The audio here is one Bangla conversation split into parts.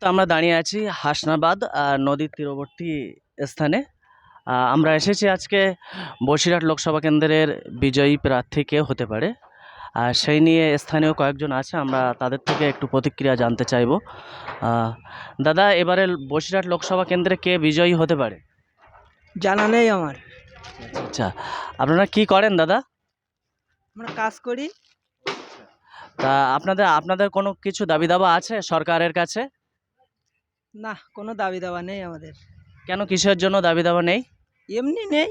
তো আমরা দাঁড়িয়ে আছি হাসনাবাদ নদীর তীরবর্তী স্থানে। আমরা এসেছি আজকে বসিরহাট লোকসভা কেন্দ্রের বিজয়ী প্রার্থী কে হতে পারে। আর সেই নিয়ে স্থানীয় কয়েকজন আছে আমরা তাদের থেকে একটু প্রতিক্রিয়া জানতে চাইব। দাদা এবারে বসিরহাট লোকসভা কেন্দ্রে কে বিজয়ী হতে পারে? জানা নেই আমার। আচ্ছা। আপনারা কি করেন দাদা? আমরা কাজ করি। তা আপনাদের আপনাদের কোনো কিছু দাবি দাবা আছে সরকারের কাছে? না কোনো দাবি দাবা নেই আমাদের। কেন কিসের জন্য দাবি দাবা নেই? এমনি নেই।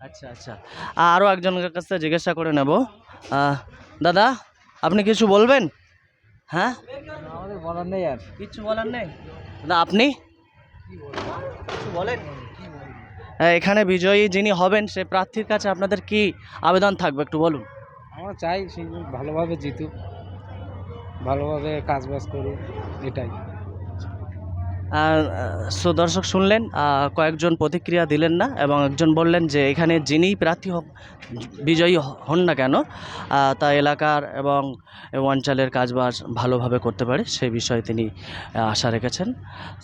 আচ্ছা আচ্ছা। আরও একজনের কাছে জিজ্ঞাসা করে নেব। দাদা আপনি কিছু বলবেন? হ্যাঁ? আমাদের বলার নেই আর। কিছু বলার নেই? দাদা আপনি? কিছু বলেন? হ্যাঁ, এখানে বিজয়ী যিনি হবেন সে প্রার্থীর কাছে আপনাদের কি আবেদন থাকবে একটু বলুন? আমরা চাই সে ভালোভাবে জিতুক। ভালোভাবে কাজ বাজ করুক এটাই। সো দর্শক শুনলেন কয়েকজন প্রতিক্রিয়া দিলেন না এবং একজন বললেন যে এখানে যিনিই প্রার্থী হোক বিজয়ী হন না কেন তা এলাকার এবং এবং অঞ্চলের কাজবাজ ভালোভাবে করতে পারে সেই বিষয়ে তিনি আশা রেখেছেন।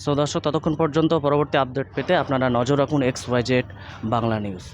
সো দর্শক, ততক্ষণ পর্যন্ত পরবর্তী আপডেট পেতে আপনারা নজর রাখুন X Y Z Bangla news.